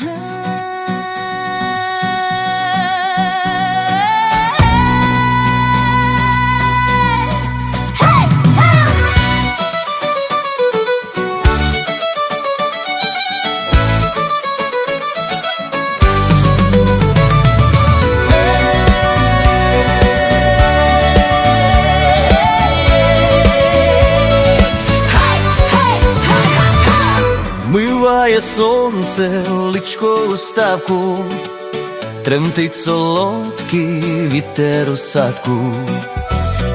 Ah. Сонце личко у ставку, тремтить солодкий вітер у садку.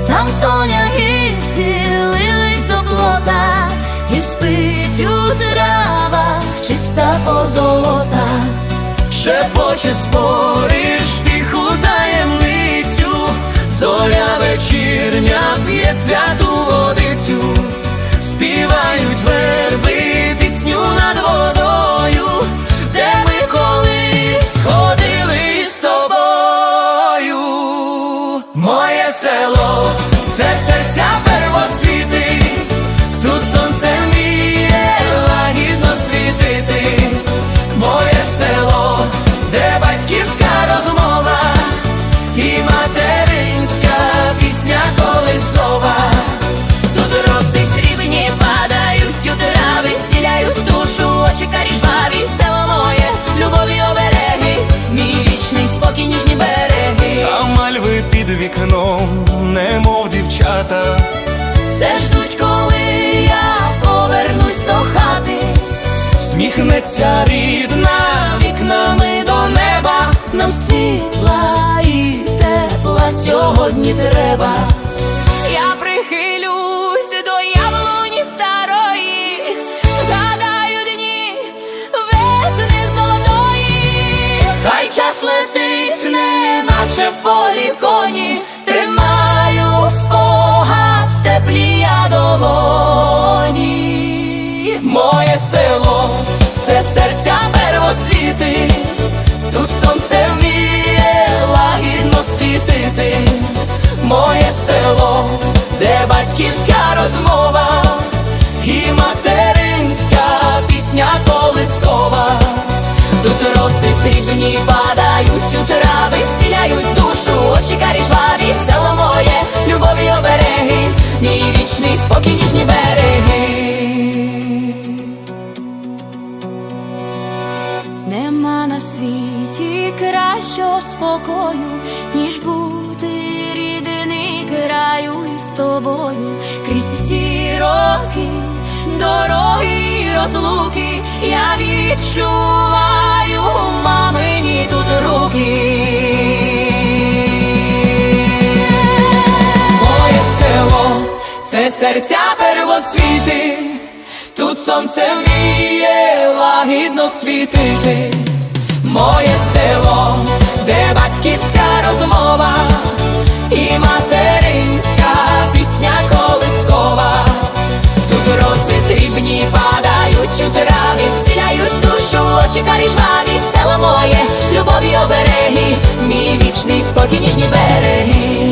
Там соня гірські лились до плота, і спить у травах чиста позолота. Шепоче спориш тиху таємницю, Моє немов дівчата, Все ждуть, коли я повернусь до хати. всміхнеться рідна. вікнами до неба нам світла і тепла сьогодні треба. Я прихилюсь до яблуні старої, згадаю дні весни золотої, хай час летить, не наче в полі коні, срібні падають у трави, зціляють душу, очі карі жваві, село моє, любові обереги, мій вічний спокій, ніжні береги. Нема на світі кращого спокою, ніж бути рідний краю із тобою, крізь всі роки, дороги розлуки, я відчуваю Моє село це серця первоцвіти, тут сонце вміє лагідно світити. Моє село, де батьківська розмова і материнська вічний спокій, ніжні береги.